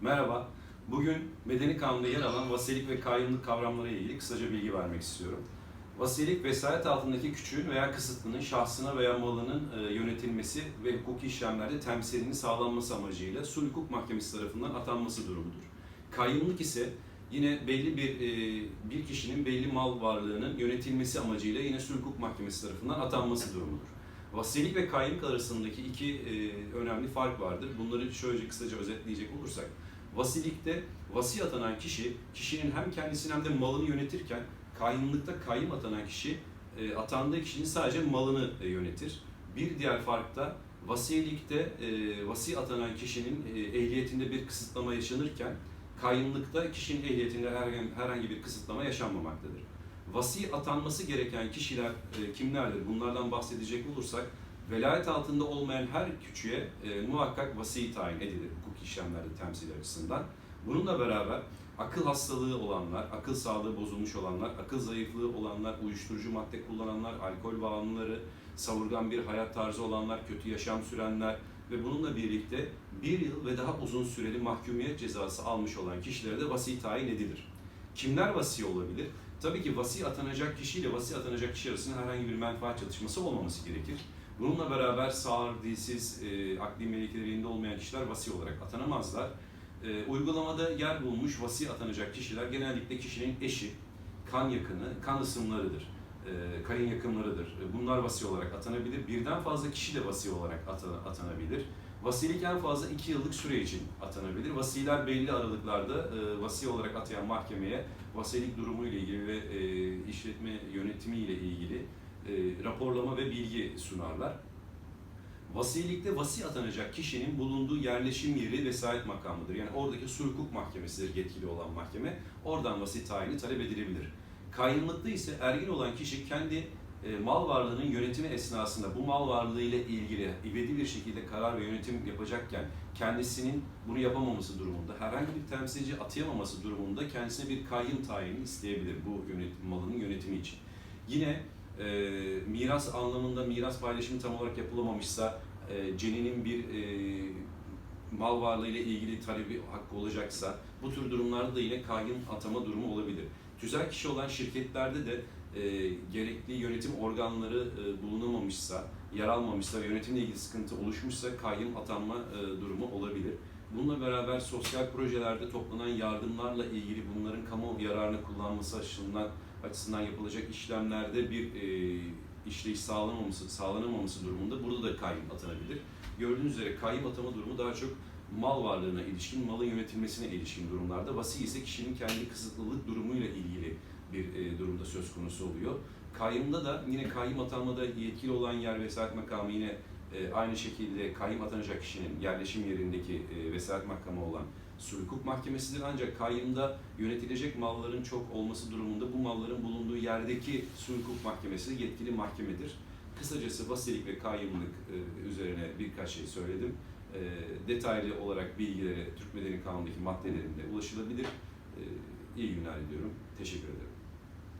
Merhaba. Bugün Medeni Kanun'da yer alan vasilik ve kayyumluk kavramları ile ilgili kısaca bilgi vermek istiyorum. Vasilik, vesayet altındaki küçüğün veya kısıtlının şahsına veya malının e, yönetilmesi ve hukuki işlemlerde temsilinin sağlanması amacıyla sulh hukuk mahkemesi tarafından atanması durumudur. Kayyumluk ise yine belli bir e, bir kişinin belli mal varlığının yönetilmesi amacıyla yine sulh hukuk mahkemesi tarafından atanması durumudur. Vasilik ve kayyumluk arasındaki iki e, önemli fark vardır. Bunları şöyle kısaca özetleyecek olursak, vasilikte vasi atanan kişi, kişinin hem kendisini hem de malını yönetirken, kayyumlukta kayyum atanan kişi, e, atandığı kişinin sadece malını e, yönetir. Bir diğer fark da vasilikte e, vasi atanan kişinin e, ehliyetinde bir kısıtlama yaşanırken, kayyumlukta kişinin ehliyetinde herhangi bir kısıtlama yaşanmamaktadır. Vasi atanması gereken kişiler e, kimlerdir? Bunlardan bahsedecek olursak, velayet altında olmayan her küçüğe e, muhakkak vasi tayin edilir hukuk işlemlerde temsil açısından. Bununla beraber akıl hastalığı olanlar, akıl sağlığı bozulmuş olanlar, akıl zayıflığı olanlar, uyuşturucu madde kullananlar, alkol bağımlıları, savurgan bir hayat tarzı olanlar, kötü yaşam sürenler ve bununla birlikte bir yıl ve daha uzun süreli mahkumiyet cezası almış olan kişilere de vasi tayin edilir. Kimler vasi olabilir? Tabii ki vasi atanacak kişiyle vasi atanacak kişi arasında herhangi bir menfaat çatışması olmaması gerekir. Bununla beraber sağır, dilsiz, e, akli melekeleri yerinde olmayan kişiler vasi olarak atanamazlar. E, uygulamada yer bulmuş vasi atanacak kişiler genellikle kişinin eşi, kan yakını, kan ısımlarıdır, kayın yakınlarıdır. E, bunlar vasi olarak atanabilir. Birden fazla kişi de vasi olarak ata- atanabilir. Vasilik en fazla iki yıllık süre için atanabilir. Vasiler belli aralıklarda e, vasi olarak atayan mahkemeye vasilik durumu ile ilgili ve e, işletme yönetimi ile ilgili e, raporlama ve bilgi sunarlar. Vasilikte vasi atanacak kişinin bulunduğu yerleşim yeri vesayet makamıdır. Yani oradaki sulh hukuk mahkemesidir yetkili olan mahkeme. Oradan vasi tayini talep edilebilir. Kayyımlıkta ise ergin olan kişi kendi e, mal varlığının yönetimi esnasında bu mal varlığı ile ilgili ivedi bir şekilde karar ve yönetim yapacakken kendisinin bunu yapamaması durumunda, herhangi bir temsilci atayamaması durumunda kendisine bir kayyım tayini isteyebilir bu yönetim, malının yönetimi için. Yine e, miras anlamında miras paylaşımı tam olarak yapılamamışsa, e, ceninin bir e, mal varlığı ile ilgili talebi hakkı olacaksa bu tür durumlarda da yine kayyım atama durumu olabilir. Tüzel kişi olan şirketlerde de e, gerekli yönetim organları e, bulunamamışsa, yer almamışsa yönetimle ilgili sıkıntı oluşmuşsa kayyım atanma e, durumu olabilir. Bununla beraber sosyal projelerde toplanan yardımlarla ilgili bunların kamu yararını kullanması açısından açısından yapılacak işlemlerde bir e, işleyiş sağlanamaması, sağlanamaması durumunda burada da kayyum atanabilir. Gördüğünüz üzere kayyum atama durumu daha çok mal varlığına ilişkin, malın yönetilmesine ilişkin durumlarda. Vasi ise kişinin kendi kısıtlılık durumuyla ilgili bir e, durumda söz konusu oluyor. Kayyumda da yine kayyum atanmada yetkili olan yer vesayet makamı yine e, aynı şekilde kayyum atanacak kişinin yerleşim yerindeki e, vesayet makamı olan sulh hukuk mahkemesidir. Ancak kayyumda yönetilecek malların çok olması durumunda bu malların bulunduğu yerdeki sulh hukuk mahkemesi yetkili mahkemedir. Kısacası vasilik ve kayyumluk e, üzerine birkaç şey söyledim. E, detaylı olarak bilgilere Türk Medeni Kanunu'ndaki maddelerinde ulaşılabilir. E, iyi günler diliyorum. Teşekkür ederim.